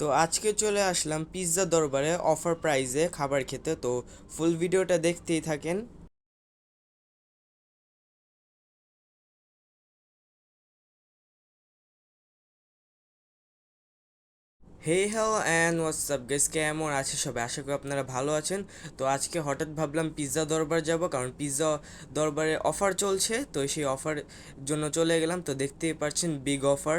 তো আজকে চলে আসলাম পিৎজা দরবারে অফার প্রাইজে খাবার খেতে। তো ফুল ভিডিওটা দেখতেই থাকেন। Hey hello and WhatsApp guys কেমন আছে সবাই? আশা করি আপনারা ভালো আছেন। তো আজকে হঠাৎ ভাবলাম পিৎজা দরবার যাব, কারণ পিৎজা দরবারে অফার চলছে। তো সেই অফার জন্য চলে গেলাম। তো দেখতেই পাচ্ছেন বিগ অফার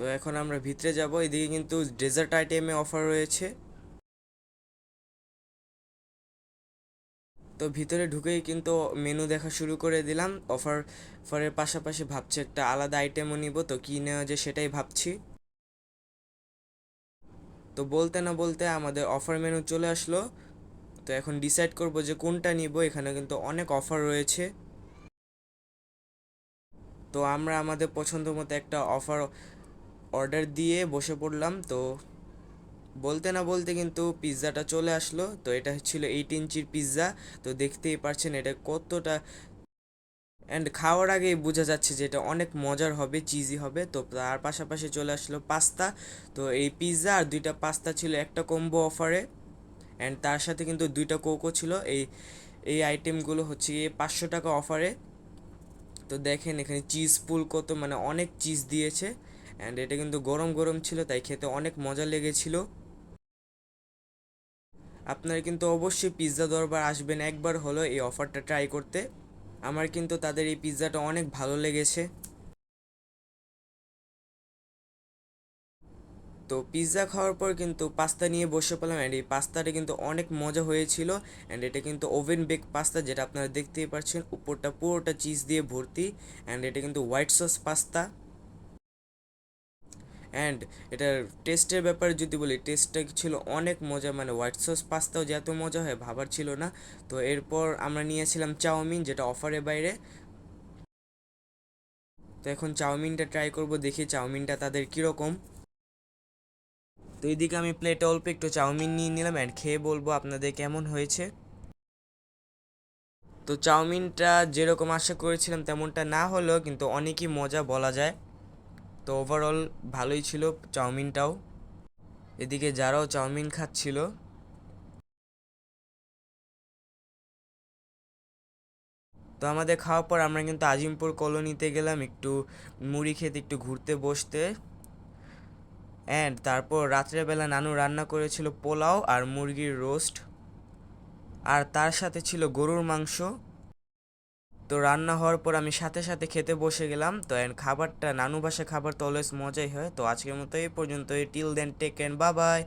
তো এখন আমরা ভিতরে যাব, এদিকে কিন্তু ডেজার্ট আইটেমে অফার রয়েছে। তো ভিতরে ঢুকেই কিন্তু মেনু দেখা শুরু করে দিলাম। অফার অফারের পাশাপাশি ভাবছি একটা আলাদা আইটেমও নিব, তো কী নেওয়া যায় সেটাই ভাবছি। তো বলতে না বলতে আমাদের অফার মেনু চলে আসলো। তো এখন ডিসাইড করব যে কোনটা নিব, এখানে কিন্তু অনেক অফার রয়েছে। তো আমরা আমাদের পছন্দ মতো একটা অফার অর্ডার দিয়ে বসে পড়লাম, তো বলতে না বলতে কিন্তু পিৎজাটা চলে আসলো। তো এটা ছিল এইট ইঞ্চির পিৎজা, তো দেখতেই পারছেন এটা কতটা অ্যান্ড খাওয়ার আগেই বোঝা যাচ্ছে যে এটা অনেক মজার হবে চিজি হবে। তো তার পাশাপাশি চলে আসলো পাস্তা। তো এই পিৎজা আর দুইটা পাস্তা ছিল একটা কম্বো অফারে অ্যান্ড তার সাথে কিন্তু দুইটা কোকো ছিল। এই এই আইটেমগুলো হচ্ছে গিয়ে পাঁচশো টাকা অফারে তো দেখেন এখানে চিজ পুল কত মানে অনেক চিজ দিয়েছে। অ্যান্ড এটা কিন্তু গরম গরম ছিল, তাই খেতে অনেক মজা লেগেছিল। আপনারা কিন্তু অবশ্যই পিৎজা দরবার আসবেন একবার হলো এই অফারটা ট্রাই করতে। আমার কিন্তু তাদের এই পিৎজাটা অনেক ভালো লেগেছে। তো পিৎজা খাওয়ার পর কিন্তু পাস্তা নিয়ে বসে পেলাম অ্যান্ড এই পাস্তাটা কিন্তু অনেক মজা হয়েছিল। অ্যান্ড এটা কিন্তু ওভেন বেক পাস্তা যেটা আপনারা দেখতেই পাচ্ছেন উপরটা পুরোটা চিজ দিয়ে ভর্তি। অ্যান্ড এটা কিন্তু হোয়াইট সস পাস্তা অ্যান্ড এটার টেস্টের ব্যাপারে যদি বলি টেস্টটা ছিল অনেক মজা মানে হোয়াইট সস পাস্তাও যে এত মজা হয় ভাবার ছিল না। তো এরপর আমরা নিয়েছিলাম চাউমিন, যেটা অফারের বাইরে। তো এখন চাউমিনটা ট্রাই করব, দেখি চাউমিনটা তাদের কীরকম। তো এইদিকে আমি প্লেটে অল্প একটু চাউমিন নিয়ে নিলাম অ্যান্ড খেয়ে বলব আপনাদের কেমন হয়েছে। তো চাউমিনটা যেরকম আশা করেছিলাম তেমনটা না হলেও কিন্তু অনেকই মজা বলা যায়। তো ওভারঅল ভালোই ছিল চাউমিনটাও। এদিকে যারাও চাউমিন খাচ্ছিল। তো আমাদের খাওয়ার পর আমরা কিন্তু আজিমপুর কলোনিতে গেলাম একটু মুড়ি খেতে, একটু ঘুরতে, বসতে। অ্যান্ড তারপর রাত্রেবেলা নানু রান্না করেছিল পোলাও আর মুরগির রোস্ট আর তার সাথে ছিল গরুর মাংস। তো রান্না হওয়ার পর আমি সাথে সাথে খেতে বসে গেলাম। তো অ্যান্ড খাবারটা, নানু বাসা খাবার তো অলওয়েজ মজাই হয়। তো আজকের মতো এই পর্যন্ত টিল দেন টেক অ্যান্ড বাবাই